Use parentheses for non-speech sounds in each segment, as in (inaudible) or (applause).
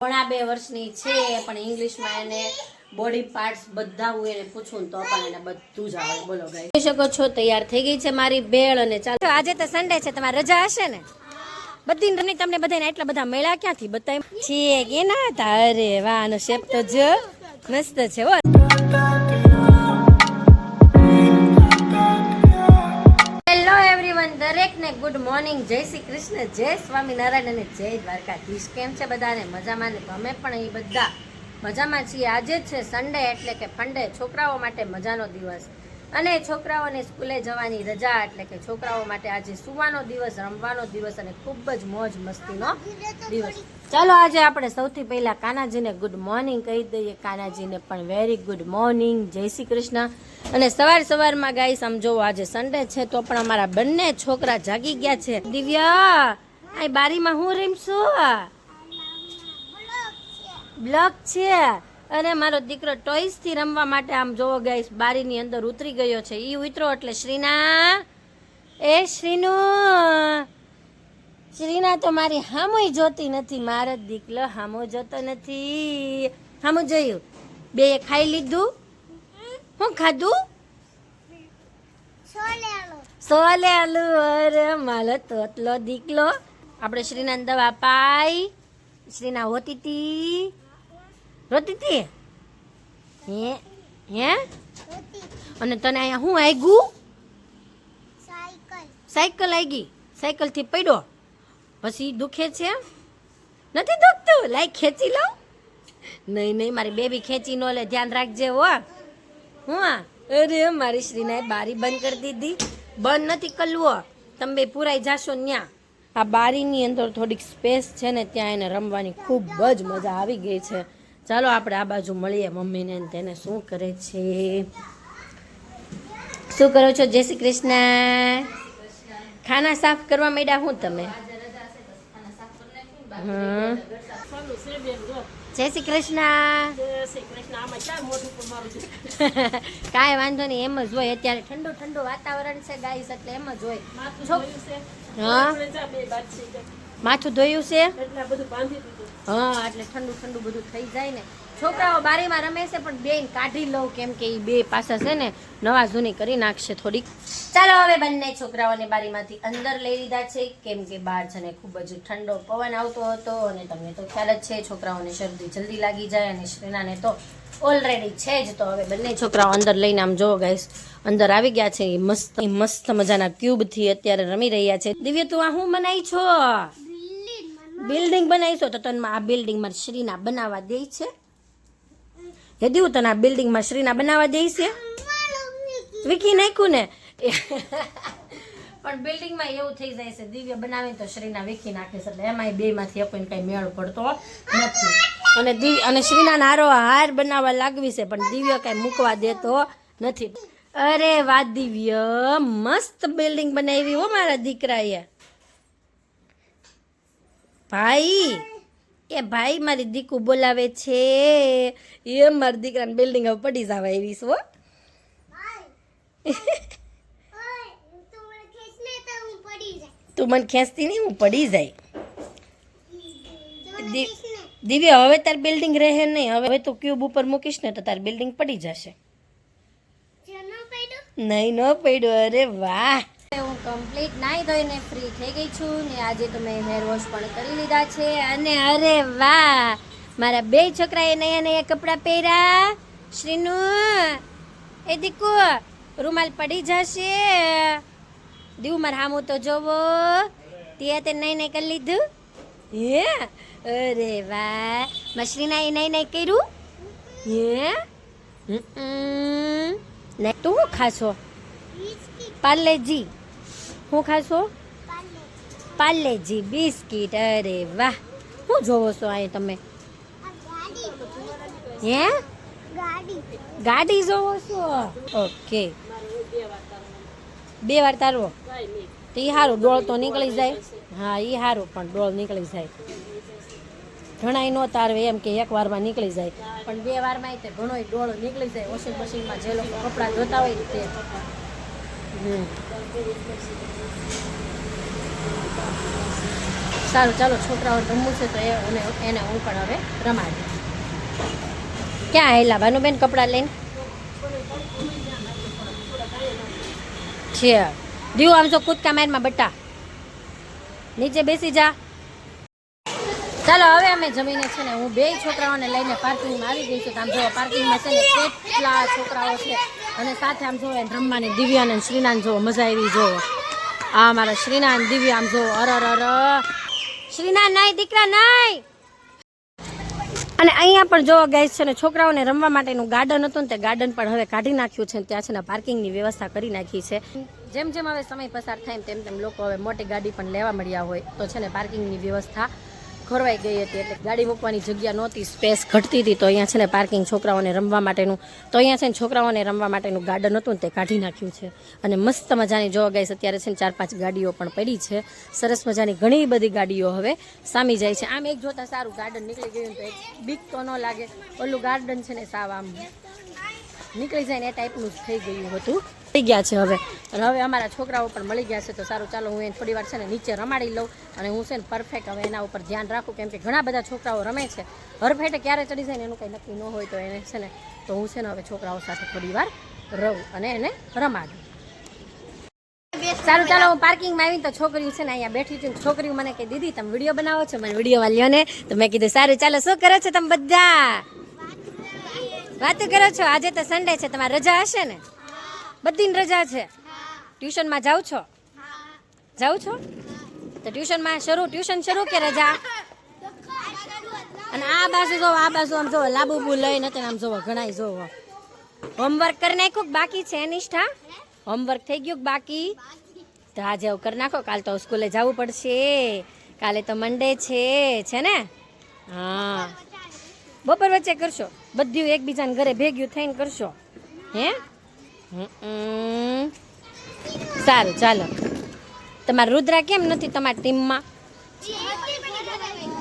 ઘણા બે વર્ષની છે પણ ઇંગ્લિશમાં એને બોડી પાર્ટ્સ બધા હું એને પૂછું તો પણ એને બધું જ આવે. બોલો ગાઈ જોઈ શકો છો તૈયાર થઈ ગઈ છે મારી ભેળ અને ચાલો. આજે તો સન્ડે છે તમારે રજા હશે ને? બધી ને તમને બધાને એટલા બધા મેળા ક્યાંથી? બતાવી છીએ કે ના તારે અરે વાહ આનો શેપ તો જ મસ્ત છે હો. મોર્નિંગ. જય શ્રી કૃષ્ણ, જય સ્વામિનારાયણ અને જય દ્વારકાધીશ. કેમ છે બધાને? મજામાં ને? ગમે પણ એ બધા મજામાં છીએ? આજે જ છે સન્ડે એટલે કે ફંડે છોકરાઓ માટે મજાનો દિવસ. અને છોકરાઓને સ્કૂલે જવાની રજા એટલે કે છોકરાઓ માટે આજે સુવાનો દિવસ, રમવાનો દિવસ અને ખૂબ જ મોજ મસ્તીનો દિવસ. ચાલો આજે આપણે સૌથી પહેલા કાનાજીને ગુડ મોર્નિંગ કહી દઈએ. કાનાજીને પણ વેરી ગુડ મોર્નિંગ જય શ્રી કૃષ્ણ. અને સવાર સવારમાં ગાઈ સમજો આજે સન્ડે છે, તો પણ અમારા બંને છોકરા જાગી ગયા છે. દિવ્યા આ બારીમાં હું રમશું? બ્લોક છે. અને મારો દીકરો ટોયસથી રમવા માટે આમ જોવો ગાઈસ બારીની અંદર ઉતરી ગયો છે. એ ઉતરો એટલે શ્રીના, એ શ્રીનુ શ્રીના તો મારી હામોય જોતી નથી. મારો દીકલો હામો જોતો નથી. હામો જોયું? બે ખાઈ લીધું? હું ખાધું? સોલે આલુ. અરે માલો તોતલો દીકલો. આપણે શ્રીના દવા પાઈ. શ્રીના હોતી તી રોતી તી હે? હે? અને તને અહીંયા શું આવ્યું સાયકલ. આવી ગઈ સાયકલથી પડ્યો? પછી દુખે છે? નથી દુખતું? લાઈ ખેંચી લઉં? નહીં નહીં, મારી બેબી ખેંચી નો લે. ધ્યાન રાખજે હો. હું? અરે, મારી શ્રીનાએ બારી બંધ કરી દીધી. બંધ નથી કરવો તમે બે પુરાઈ જાશો ત્યાં આ બારીની અંદર થોડીક સ્પેસ છે ને, ત્યાં એને રમવાની ખૂબ જ મજા આવી ગઈ છે. ચાલો, આપણે આ બાજુ મળીએ મમ્મીને તેને. શું કરે છે? શું કરો છો? જય શ્રી કૃષ્ણ. ખાના સાફ કરવા માંડ્યા હું તમે? જય શ્રી કૃષ્ણ. (laughs) કાંઈ વાંધો નહીં એમ જ હોય. અત્યારે ઠંડુ ઠંડુ વાતાવરણ છે ગાઈસ એટલે એમ જ હોય. માથું ધોયું છે? હા એટલે ઠંડુ ઠંડુ બધું થઈ જાય ને. છોકરાઓ બારીમાં રમે છે પણ બેન કાઢી લઉં કેમ કે એ બે પાસા છે ને નવા જૂની કરી નાખશે થોડીક. ચાલો હવે બંને છોકરાઓને બારીમાંથી અંદર લઈ લીધા છે કેમ કે બહાર છે ને ખૂબ જ ઠંડો પવન આવતો હતો અને તમને તો ખ્યાલ જ છે છોકરાઓને શરદી જલ્દી લાગી જાય અને શ્રેનાને તો ઓલરેડી છે જ. તો હવે બંને છોકરાઓ અંદર લઈને આમ જોવો ગાઈસ અંદર આવી ગયા છે એ મસ્ત મસ્ત મજાના ક્યુબથી અત્યારે રમી રહ્યા છે. દિવ્ય તું આ હું મનાય છો? બિલ્ડિંગ બનાવીશો તો તને આ બિલ્ડિંગમાં શ્રીના બનાવવા દે છે. હે હું તને આ બિલ્ડિંગમાં શ્રીના બનાવવા દે વિકી નાખ્યું ને પણ બિલ્ડિંગમાં એવું થઈ જાય છે દિવ્ય બનાવે તો શ્રીના વિકી નાખે છે એટલે એમાંય બે માંથી કોઈને કઈ મેળ પડતો નથી અને દિવ્ય અને શ્રીના નારો હાર બનાવવા લાગવી છે પણ દિવ્ય કઈ મૂકવા દેતો નથી અરે વાહ દિવ્ય મસ્ત બિલ્ડિંગ બનાવી હો મારા દીકરાએ ભાઈ એ ભાઈ મારી દીકુ બોલાવે છે. એ મારી દીકરાને બિલ્ડિંગ હવે પડી જવા એવી છે હો. તું મને ખેંચતી નહીં હું પડી જાય. દિવ્ય હવે તાર બિલ્ડિંગ રહે નહીં. હવે તું ક્યુબ ઉપર મૂકીશ ને તો તાર બિલ્ડિંગ પડી જશે. નહીં ન પડ્યું. અરે વાહ. કમ્પ્લીટ નાઈ ધોઈને ફ્રી થઈ ગઈ છું ને આજે તો મેં હેર વોશ પણ કરી લીધા છે અને અરે વાહ! મારા બે છોકરાએ નયા નયા કપડાં પહેર્યા. શ્રીનુ એ દીકુ રૂમાલ પડી જશે. દીવ મારા હામું તો જોવો. તે તે નહીં નહીં કરી લીધું. હે? અરે વાહ! મશરીના એ નહીં નહીં કર્યું? હે? તું ખાશો? પાર્લેજી શું ખાશો પાર્લેજી બિસ્કિટ, અરે વાહ. શું જોવો છો અહીં તમે? હે? ગાડી જોવો છો? ઓકે. બે વાર તારવો. તો એ સારું ડોળ તો નીકળી જાય. હા એ સારું પણ ડોળ નીકળી જાય. ઘણાય નો તારવે એમ કે એક વારમાં નીકળી જાય. પણ બે વારમાં તે ઘણો ડોળ નીકળી જાય. વોશિંગ મશીનમાં જે લોકો કપડાં ધોતા હોય તે. હમ. સારું, ચાલો છોકરાઓ રમવું છે તો એને એને હું પણ હવે રમાડી. ક્યાં આવેલા ભાનુબેન કપડાં લઈને? છે. દીવ આમ તો કૂદકા મારમાં બટા. નીચે બેસી જા. ચાલો, હવે અમે જમીને છે ને હું બે છોકરાઓને લઈને પાર્કિંગમાં આવી ગઈ છું. તો આમ જો પાર્કિંગમાં છે ને કેટલા છોકરાઓ છે. અને સાથે આમ જોવો રમવાની દિવ્યાને શ્રીનાન જોવો, મજા આવી જોવો. આ મારા શ્રીનાન દિવ્યા આમ જોવો, અર અર અર. શ્રીનાન નાય, દીકરા નાય. અને અહીંયા પણ જોવા ગાઈસ છે ને, છોકરાઓને રમવા માટેનું ગાર્ડન હતું ને, તે ગાર્ડન પણ હવે કાઢી નાખ્યું છે ને, ત્યાં છે ને, પાર્કિંગની વ્યવસ્થા કરી નાખી છે. જેમ જેમ હવે સમય પસાર થાય તેમ તેમ લોકો હવે મોટી ગાડી પણ લેવા મળ્યા હોય, તો છે ને, પાર્કિંગની વ્યવસ્થા ખોરવાઈ ગઈ હતી એટલે ગાડી મૂકવાની જગ્યા નહોતી, સ્પેસ ઘટતી હતી. તો અહીંયા છે ને પાર્કિંગ છોકરાઓને રમવા માટેનું, તો અહીંયા છે ને છોકરાઓને રમવા માટેનું ગાર્ડન હતું ને તે કાઢી નાખ્યું છે. અને મસ્ત મજાની જોવા ગઈ અત્યારે છે ને ચાર પાંચ ગાડીઓ પણ પડી છે. સરસ મજાની ઘણી બધી ગાડીઓ હવે સામી જાય છે. આમ એક જોતા સારું ગાર્ડન નીકળી ગયું તો બીક તો ન લાગે. ઓલું ગાર્ડન છે ને સાવ આમ નીકળી જાય ને એ ટાઈપનું થઈ ગયું હતું. થઈ ગયા છે હવે. અને હવે અમારા છોકરાઓ પણ મળી ગયા છે તો સારું ચાલો હું એને થોડી વાર છે ને નીચે રમાડી લઉં અને હું છે ને પરફેક્ટ હવે એના ઉપર ધ્યાન રાખું કેમ કે ઘણા બધા છોકરાઓ રમે છે. હરફેટે ક્યારે ચડી જાય ને એનું કંઈ નક્કી ન હોય તો એને છે ને તો હું છે ને હવે છોકરાઓ સાથે થોડી વાર રહું અને એને રમાડું. સારું ચાલો હું પાર્કિંગમાં આવી તો છોકરીઓ છે ને અહીંયા બેઠી છું છોકરીઓ મને કે દીદી તમે વીડિયો બનાવો છો મને વીડિયો વાલ્યો ને. તો મેં કીધું સારું ચાલો શું કરો છો તમે બધા? વાતો કરો. છો? આજે તો સન્ડે છે તમારે રજા હશે ને? બધીને રજા છે. ટ્યુશનમાં જાઓ છો? જાઓ છો? તો ટ્યુશનમાં શરૂ, ટ્યુશન શરૂ કે રજા? અને આ બાજુ જો, આ બાજુ આમ જોવો લાબુબુ લઈ નથી આમ જોવો ઘણાય જોવો હોમવર્ક કરી નાખ્યું બાકી છે, નિષ્ઠા? હોમવર્ક થઈ ગયું બાકી? તો આજે એવું કરી નાખો, કાલ તો સ્કૂલે જવું પડશે. કાલે તો મંડે છે છે ને? હા. બપોર વચ્ચે કરશો. બધું એકબીજાને ઘરે ભેગ્યું થઈને કરશો. હે. સારું, ચાલો. તમારા રુદ્રા કેમ નથી તમારી ટીમમાં?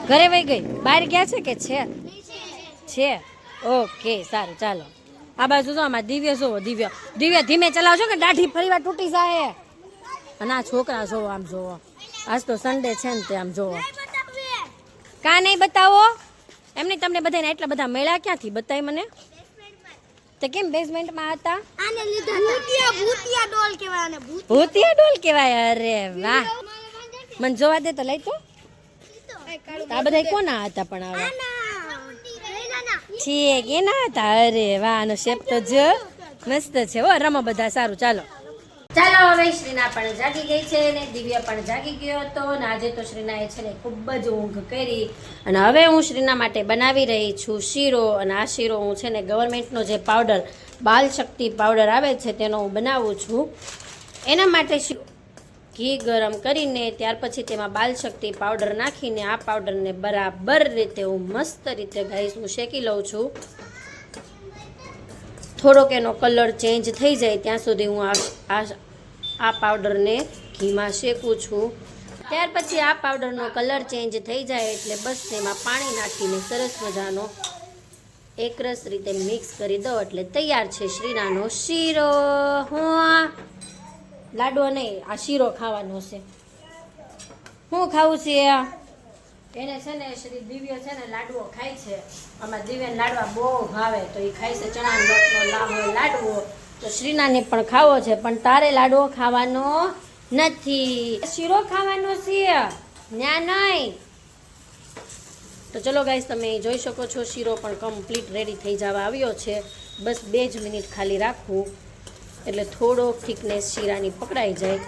ઘરે વહી ગઈ? બહાર ગયા છે કે છે? છે. ઓકે, સારું, ચાલો. આ બાજુ જો, આમાં દિવ્ય જોવો, દિવ્ય. દિવ્ય ધીમે ચલાવજો કે દાઢી ફરીવાર તૂટી જાય અને આ છોકરા જોવો, આમ જોવો. આજ તો સન્ડે છે ને તે, આમ જોવો. કા નહીં બતાવો. એમની તમને બધાને એટલા બધા મેળા ક્યાંથી, બતાય મને? તો કેમ બેઝમેન્ટમાં હતા? આને લીધે ભૂતિયા ભૂતિયા ડોલ કહેવાય આને ભૂતિયા. ડોલ કહેવાય? અરે વાહ. મને જોવા દે તો લઈ તો. આ બધા કોના હતા પણ હવે છે એના હતા. અરે વાહ આનો શેપ તો જો. મસ્ત છે હો રમો બધા સારું ચાલો. ચાલો હવે શ્રીના પણ જાગી ગઈ છે ને દિવ્ય પણ જાગી ગયો હતો ને આજે તો શ્રીનાએ છે ને ખૂબ જ ઊંઘ કરી અને હવે હું શ્રીના માટે બનાવી રહી છું શીરો અને આ શીરો હું છે ને ગવર્મેન્ટનો જે પાવડર, બાલ શક્તિ પાવડર આવે છે તેનો હું બનાવું છું. એના માટે ઘી ગરમ કરીને ત્યાર પછી તેમાં બાલ શક્તિ પાવડર નાખીને આ પાવડરને બરાબર રીતે હું મસ્ત રીતે ગાઈસ હું શેકી લઉં છું. થોડોક એનો કલર ચેન્જ થઈ જાય ત્યાં સુધી હું આ આ પાવડરને ઘીમાં શેકું છું. ત્યાર પછી આ પાવડરનો કલર ચેન્જ થઈ જાય એટલે બસ તેમાં પાણી નાખીને સરસ મજાનો એકરસ રીતે મિક્સ કરી દો એટલે તૈયાર છે શ્રીનાનો શીરો. હું લાડવો નહીં આ શીરો ખાવાનો છે. હું ખાવું છે એને છે ને શ્રી દિવ્ય છે ને લાડવો ખાય છે. આમાં દિવ્ય લાડવા બહુ ભાવે તો એ ખાય છે ચણા લોટનો લાડવો. તો શ્રીનાને પણ ખાવો છે પણ તારે લાડવો ખાવાનો નથી. શીરો ખાવાનો છે ના નહીં. તો ચલો ગાઈસ તમે જોઈ શકો છો શીરો પણ કમ્પ્લીટ રેડી થઈ જવા આવ્યો છે. બસ બે જ મિનિટ ખાલી રાખવું એટલે થોડો થિકનેસ શીરાની પકડાઈ જાય.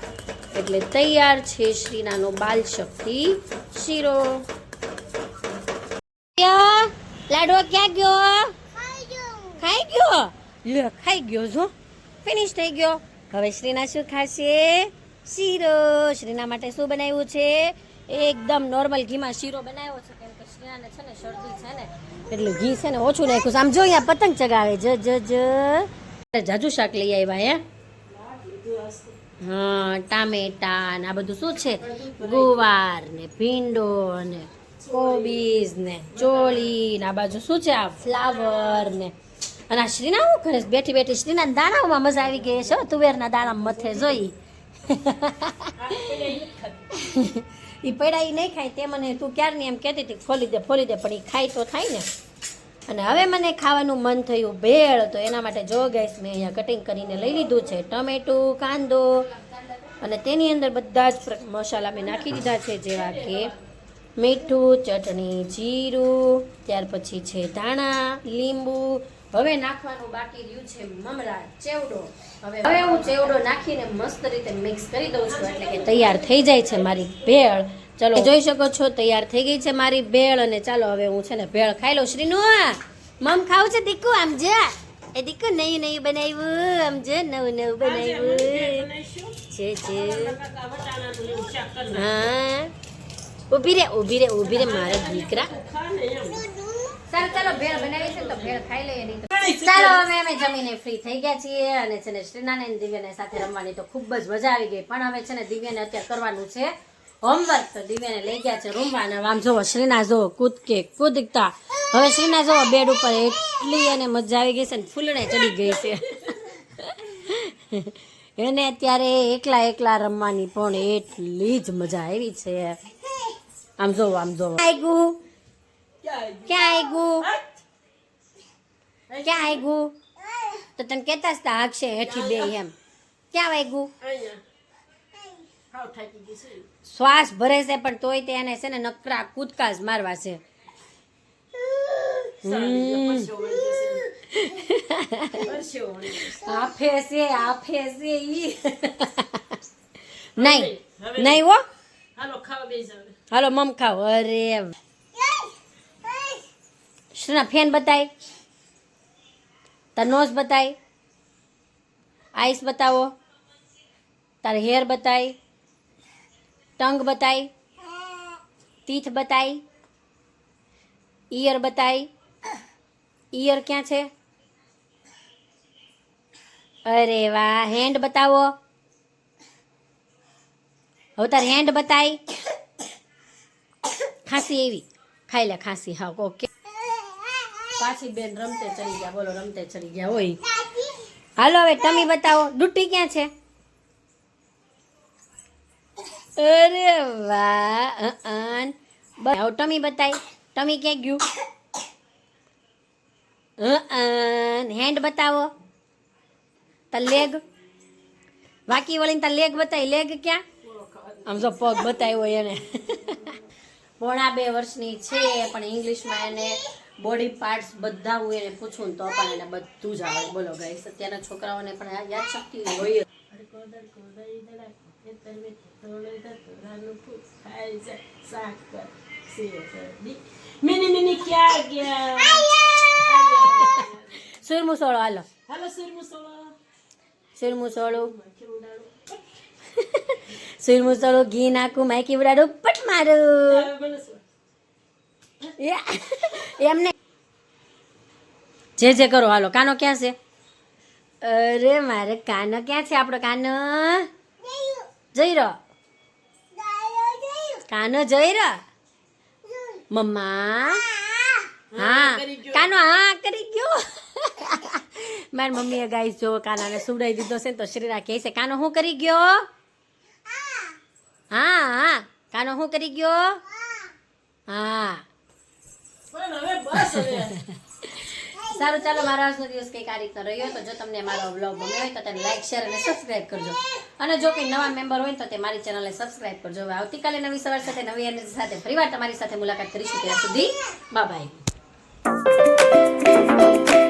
એટલે તૈયાર છે શ્રીનાનો બાલ શક્તિ શીરો? લાડવો ક્યાં ગયો? ખાઈ ગયો. લે ખાઈ ગયો જો. ફિનિશ થઈ ગયો. હવે શ્રીના શું ખાશે? શીરો. શ્રીના માટે શું બનાવ્યું છે? એકદમ નોર્મલ ઘીમાં શીરો બનાવ્યો છે. કેમ કે શ્રીનાને છે ને શરદી છે ને, એટલે ઘી છે ને ઓછું નાખ્યું છે. આમ જો અહીંયા પતંગ ચગાવે. જ જ જ. જાજુ શાક લઈ આવ્યા હે. હા, ટામેટા ને આ બધું શું છે? ગુવાર ને ભીંડો ને કોબીઝ ને ચોળી ને આ બાજુ શું છે? આ ફ્લાવર ને અને આ હું કરે બેઠી બેઠી શ્રીના દાણાઓમાં મજા આવી ગઈ છે તુવેરના દાણા મથે જોઈ. એ પૈડા એ નહીં ખાય, તે મને તું ક્યારની એમ કહેતી હતી ખોલી દે, ફોલી દે, પણ એ ખાય તો થાય ને. અને હવે મને ખાવાનું મન થયું ભેળ, તો એના માટે જો ગેસ મેં અહીંયા કટિંગ કરીને લઈ લીધું છે ટમેટું, કાંદો, અને તેની અંદર બધા જ મસાલા મેં નાખી દીધા છે, જેવા કે મીઠું, ચટણી, જીરું, ત્યાર પછી છે ધાણા, લીંબુ હવે નાખવાનું બાકી રહ્યું છે મમરા ચેવડો. હવે હવે હું ચેવડો નાખીને મસ્ત રીતે મિક્સ કરી દઉં છું એટલે કે તૈયાર થઈ જાય છે મારી ભેળ. ચલો. જોઈ શકો છો તૈયાર થઈ ગઈ છે મારી ભેળ અને ચાલો હવે હું છે ને ભેળ ખાઈ લઉં. શ્રીનુ મમ ખાવું છે દીકુ આમ જા. એ દીકુ નયું નયું બનાવ્યું. આમ જે નવું નવું બનાવ્યું. છે છે. હા. ઊભી રે ઊભી રે ઊભી રે મારા દીકરા. સારું ચાલો ભેળ બનાવી છે તો ભેળ ખાઈ લઈએ નહીં ચાલો હવે અમે જમીને ફ્રી થઈ ગયા છીએ અને છે ને શ્રીનાને દિવ્યાને સાથે રમવાની તો ખૂબ જ મજા આવી ગઈ. પણ હવે છે ને દિવ્યાને અત્યારે કરવાનું છે હોમવર્ક તો દિવ્યાને લઈ ગયા છે રૂમમાં અને આમ જોવો શ્રીના જોવો કૂદકે કૂદકતા હવે શ્રીના જોવો બેડ ઉપર એટલી એને મજા આવી ગઈ છે ને ફૂલણે ચડી ગઈ છે. એને અત્યારે એકલા એકલા રમવાની પણ એટલી જ મજા આવી છે. આમ જોવો આમ જોવો ક્યાં આવ્યું ક્યાં આવ્યું તો તને કહેતા જ તા હાકશે હેઠી બે એમ. ક્યાં વાગ્યું શ્વાસ ભરે છે પણ તોય તે એને છે ને નકરા કૂદકા જ મારવા છે. આફે છે આફે છે ઈ. નહીં. નહીં હો. હાલો મમ ખાવ. અરે શના ફેન બતાય? તાર નોઝ બતાય? આઈસ બતાવો? તાર હેર બતાય? ટંગ બતાય? તીથ બતાય? ઈયર બતાય? ઈયર ક્યાં છે? અરે વાહ હેન્ડ બતાવો. હવે તાર હેન્ડ બતાય? ખાંસી એવી. ખાઈ લે ખાંસી. હા, ઓકે. પાછી બેન રમતે ચડી ગયા, બોલો રમતે ચડી ગયા હોય. હાલો હવે તમે બતાવો, ડૂટી ક્યાં છે? અરે વાહ ટમી બતાય, ટમી ક્યાં ગયું? હેન્ડ બતાવો. તા લેગ? વાકી વળીને તાર લેગ બતાય, લેગ ક્યાં? આમ જો પગ બતાવ્યો એને. પોણા બે વર્ષની છે, પણ ઇંગ્લિશમાં એને બોડી પાર્ટ્સ બધા હું એને પૂછું ને તો પણ એને બધું જ આવડે બોલો ગાઈસ અત્યારના છોકરાઓને પણ યાદ શક્તિ હોય. મિની મિની ક્યાં ગયા? સુરમુસોળો હાલો. હાલો સુરમુસોળો સુરમુસોળું સુરમુસોળું (laughs) ઘી નાખું માયકી ઉડાડું પટ મારું? (laughs) એમને જે જે કરો હાલો કાનો ક્યાં છે? અરે મારે કાનો ક્યાં છે આપણો કાનો? જઈ રહ્યો કાનો જઈ રહ્યો મમ્મા? હા. કાનો હા કરી ગયો. (laughs) મારી મમ્મીએ ગાઈ જો કાનાને સુવડાવી દીધો છે તો શ્રીરા કહે છે કાનો શું કરી ગયો? હા. હા કાનો શું કરી ગયો? હા. (laughs) સારું, ચાલો, મારા આજનો દિવસ કંઈક આ રીતના રહ્યો તો જો તમને મારો વ્લોગ ગમ્યો હોય તો તેને લાઇક શેર અને સબસ્ક્રાઇબ કરજો. અને જો કંઈ નવા મેમ્બર હોય તો તે મારી ચેનલને સબસ્ક્રાઇબ કરજો. હવે આવતીકાલે નવી સવાર સાથે, નવી એનર્જી સાથે ફરીવાર તમારી સાથે મુલાકાત કરીશું ત્યાં સુધી. Bye bye